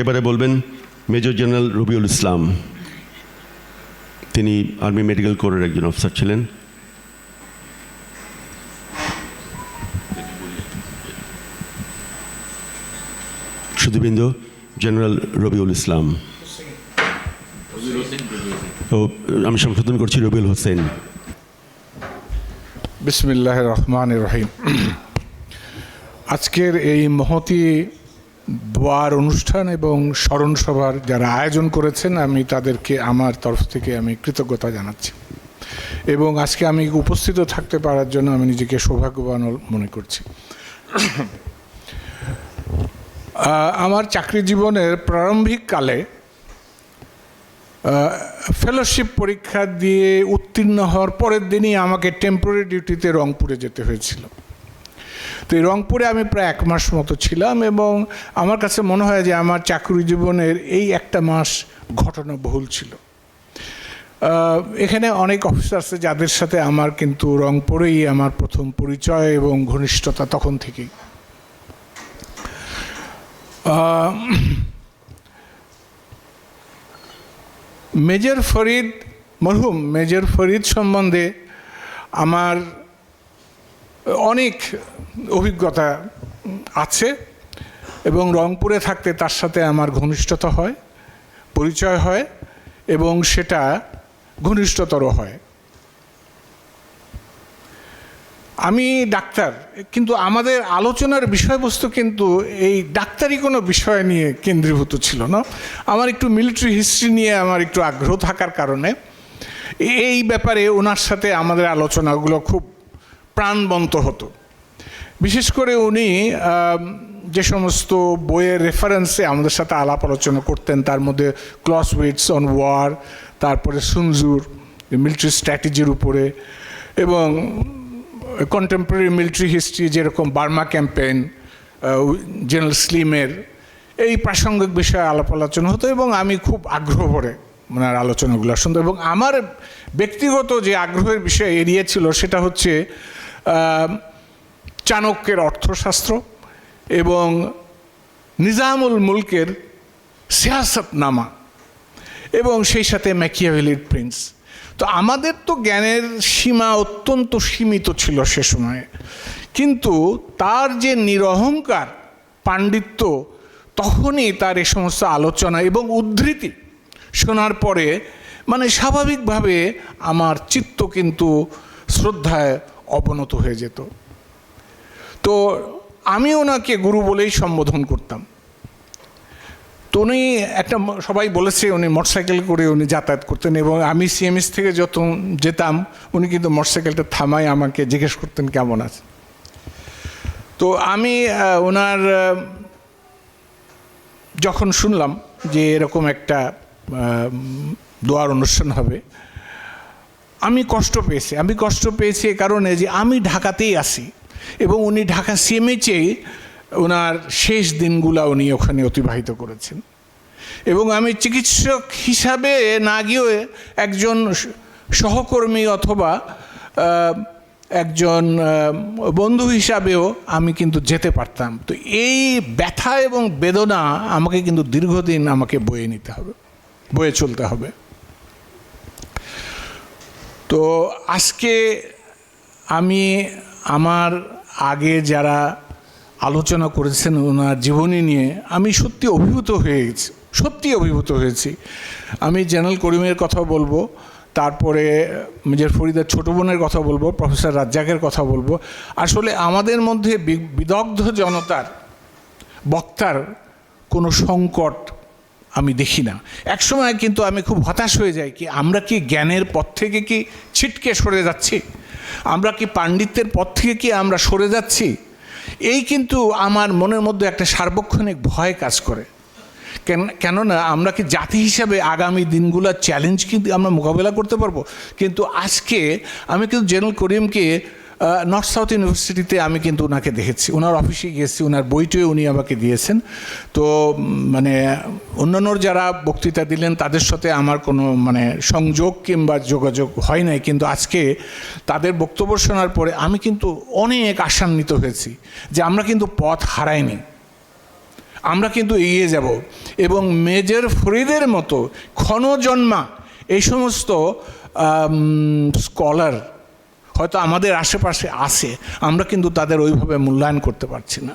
এবারে বলবেন, major general Rabiul Islam, তিনি আর্মি মেডিকেল কোরের একজন অফিসার ছিলেন। সুদীবৃন্দ জেনারেল রবিউল ইসলাম। ও, আমি সংশোধন করছি, রবিউল হোসেন। বিসমিল্লাহ রহমান রহিম। আজকের এই মহতি দোয়ার অনুষ্ঠান এবং স্মরণসভার যারা আয়োজন করেছেন, আমি তাদেরকে আমার তরফ থেকে আমি কৃতজ্ঞতা জানাচ্ছি। এবং আজকে আমি উপস্থিত থাকতে পারার জন্য আমি নিজেকে সৌভাগ্যবান মনে করছি। আমার চাকরি জীবনের প্রারম্ভিক কালে ফেলোশিপ পরীক্ষা দিয়ে উত্তীর্ণ হওয়ার পরের দিনই আমাকে টেম্পোরারি ডিউটিতে রংপুরে যেতে হয়েছিল। তো এই রংপুরে আমি প্রায় এক মাস মতো ছিলাম এবং আমার কাছে মনে হয় যে আমার চাকরি জীবনের এই একটা মাস ঘটনা বহুল ছিল এখানে অনেক অফিসার আছে যাদের সাথে আমার কিন্তু রংপুরেই আমার প্রথম পরিচয় এবং ঘনিষ্ঠতা তখন থেকেই। মেজর ফরিদ মরহুম, মেজর ফরিদ সম্বন্ধে আমার অনেক অভিজ্ঞতা আছে এবং রংপুরে থাকতে তার সাথে আমার ঘনিষ্ঠতা হয়, পরিচয় হয় এবং সেটা ঘনিষ্ঠতর হয়। আমি ডাক্তার, কিন্তু আমাদের আলোচনার বিষয়বস্তু কিন্তু এই ডাক্তারি কোনো বিষয় নিয়ে কেন্দ্রীভূত ছিল না। আমার একটু মিলিটারি হিস্ট্রি নিয়ে আমার একটু আগ্রহ থাকার কারণে এই ব্যাপারে ওনার সাথে আমাদের আলোচনাগুলো খুব প্রাণবন্ত হতো। বিশেষ করে উনি যে সমস্ত বইয়ের রেফারেন্সে আমাদের সাথে আলাপ আলোচনা করতেন, তার মধ্যে ক্লস উইটস অন ওয়ার তারপরে সুনজুর মিলিটারি স্ট্র্যাটেজির উপরে, এবং কন্টেম্পোরারি মিলিটারি হিস্ট্রি যেরকম বার্মা ক্যাম্পেইন জেনারেল স্লিমের এই প্রাসঙ্গিক বিষয়ে আলাপ আলোচনা হতো এবং আমি খুব আগ্রহ ভরে ওনার আলোচনাগুলো শুনতাম এবং আমার ব্যক্তিগত যে আগ্রহের বিষয় এরিয়া ছিল সেটা হচ্ছে চাণক্যের অর্থশাস্ত্র এবং নিজামুল মুলকের সিয়াসতনামা এবং সেই সাথে ম্যাকিয়াভেলির প্রিন্স। তো আমাদের তো জ্ঞানের সীমা অত্যন্ত সীমিত ছিল সে সময়ে। কিন্তু তার যে নিরহংকার পাণ্ডিত্য, তখনই তার এ সমস্ত আলোচনা এবং উদ্ধৃতি শোনার পরে মানে স্বাভাবিকভাবে আমার চিত্ত কিন্তু শ্রদ্ধায় অবনত হয়ে যেত। তো আমি ওনাকে গুরু বলেই সম্বোধন করতাম। তো উনি একটা সবাই বলেছে, উনি মোটরসাইকেল করে উনি যাতায়াত করতেন এবং আমি সিএমএস থেকে যত যেতাম, উনি কিন্তু মোটরসাইকেলটা থামাই আমাকে জিজ্ঞেস করতেন, কেমন আছে? তো আমি ওনার যখন শুনলাম যে এরকম একটা দোয়ার অনুষ্ঠান হবে আমি কষ্ট পেয়েছি। আমি কষ্ট পেয়েছি এ কারণে যে আমি ঢাকাতেই আসি এবং উনি ঢাকা সিএমএইচে ওনার শেষ দিনগুলা উনি ওখানে অতিবাহিত করেছেন। এবং আমি চিকিৎসক হিসাবে না গিয়েও একজন সহকর্মী অথবা একজন বন্ধু হিসাবেও আমি কিন্তু যেতে পারতাম। তো এই ব্যথা এবং বেদনা আমাকে কিন্তু দীর্ঘদিন আমাকে বয়ে নিতে হবে, বয়ে চলতে হবে। তো আজকে আমি আমার আগে যারা আলোচনা করেছেন ওনার জীবনী নিয়ে, আমি সত্যি অভিভূত হয়ে গেছি, সত্যি অভিভূত হয়েছি। আমি জেনারেল করিমের কথা বলব, তারপরে মেজর ফরিদার ছোটো বোনের কথা বলব, প্রফেসর রাজ্জাকের কথা বলব। আসলে আমাদের মধ্যে বিদগ্ধ জনতার, বক্তার কোনো সংকট আমি দেখি না। একসময় কিন্তু আমি খুব হতাশ হয়ে যাই কি, আমরা কি জ্ঞানের পথ থেকে কি ছিটকে সরে যাচ্ছি? আমরা কি পাণ্ডিত্যের পথ থেকে কি আমরা সরে যাচ্ছি? এই কিন্তু আমার মনের মধ্যে একটা সার্বক্ষণিক ভয় কাজ করে। কেন, কেননা আমরা কি জাতি হিসাবে আগামী দিনগুলোর চ্যালেঞ্জ কিন্তু আমরা মোকাবেলা করতে পারব? কিন্তু আজকে আমি কিন্তু জেনারেল করিমকে নর্থ সাউথ ইউনিভার্সিটিতে আমি কিন্তু ওনাকে দেখেছি। ওনার অফিসে গিয়েছি ওনার বইটিও উনি আমাকে দিয়েছেন। তো মানে অন্যান্য যারা বক্তৃতা দিলেন, তাদের সাথে আমার কোনো মানে সংযোগ কিংবা যোগাযোগ হয় নাই। কিন্তু আজকে তাদের বক্তব্য শোনার পরে আমি কিন্তু অনেক আশান্বিত হয়েছি যে আমরা কিন্তু পথ হারাইনি। আমরা কিন্তু এগিয়ে যাব এবং মেজর ফরিদের মতো ক্ষণজন্মা এই সমস্ত স্কলার হয়তো আমাদের আশেপাশে আছে, আমরা কিন্তু তাদের ওইভাবে মূল্যায়ন করতে পারছি না।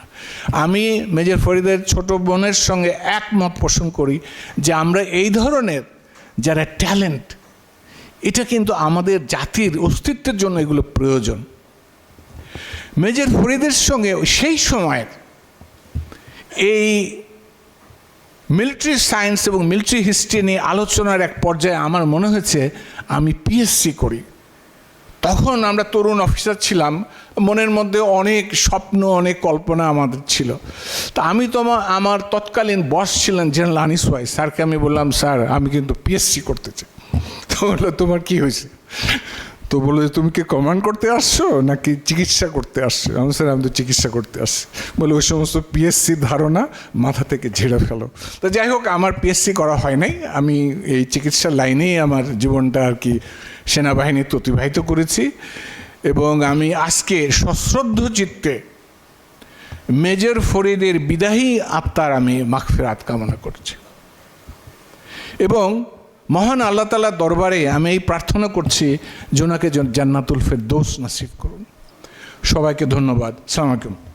আমি মেজর ফরিদের ছোট বোনের সঙ্গে একমত পোষণ করি যে আমরা এই ধরনের যারা ট্যালেন্ট, এটা কিন্তু আমাদের জাতির অস্তিত্বের জন্য এগুলো প্রয়োজন। মেজর ফরিদের সঙ্গে সেই সময়ের এই মিলিটারি সায়েন্স এবং মিলিটারি হিস্ট্রি নিয়ে আলোচনার এক পর্যায়ে আমার মনে হয়েছে আমি পিএসসি করি। তখন আমরা তরুণ অফিসার ছিলাম, মনের মধ্যে অনেক স্বপ্ন, অনেক কল্পনা আমাদের ছিল। তা আমি তো আমা- আমার তৎকালীন বস ছিলেন জেনারেল আনিস ওয়াই, স্যারকে আমি বললাম, স্যার, আমি কিন্তু পিএসসি করতে চাই। তো বলল, তোমার কি হয়েছে? তো বলল যে, তুমি কি কমান্ড করতে আসছো নাকি চিকিৎসা করতে আসছো? আমি স্যার, আমি তো চিকিৎসা করতে আসছি। বলে, ওই সমস্ত পিএসসি ধারণা মাথা থেকে ঝেড়ে ফেলো। তো যাই হোক, আমার পিএসসি করা হয় নাই। আমি এই চিকিৎসার লাইনেই আমার জীবনটা আর কি সেনাবাহিনীতে অতিবাহিত করেছি এবং আমি আজকে সশ্রদ্ধ চিত্তে মেজর ফরিদের বিদায়ী আত্মার আমি মাগফিরাত কামনা করছি। এবং মহান আল্লাহ তালার দরবারে আমি এই প্রার্থনা করছি জোনাকে জান্নাতুল ফের দোষ নাসিব করুন। সবাইকে ধন্যবাদ। সালাম আলাইকুম।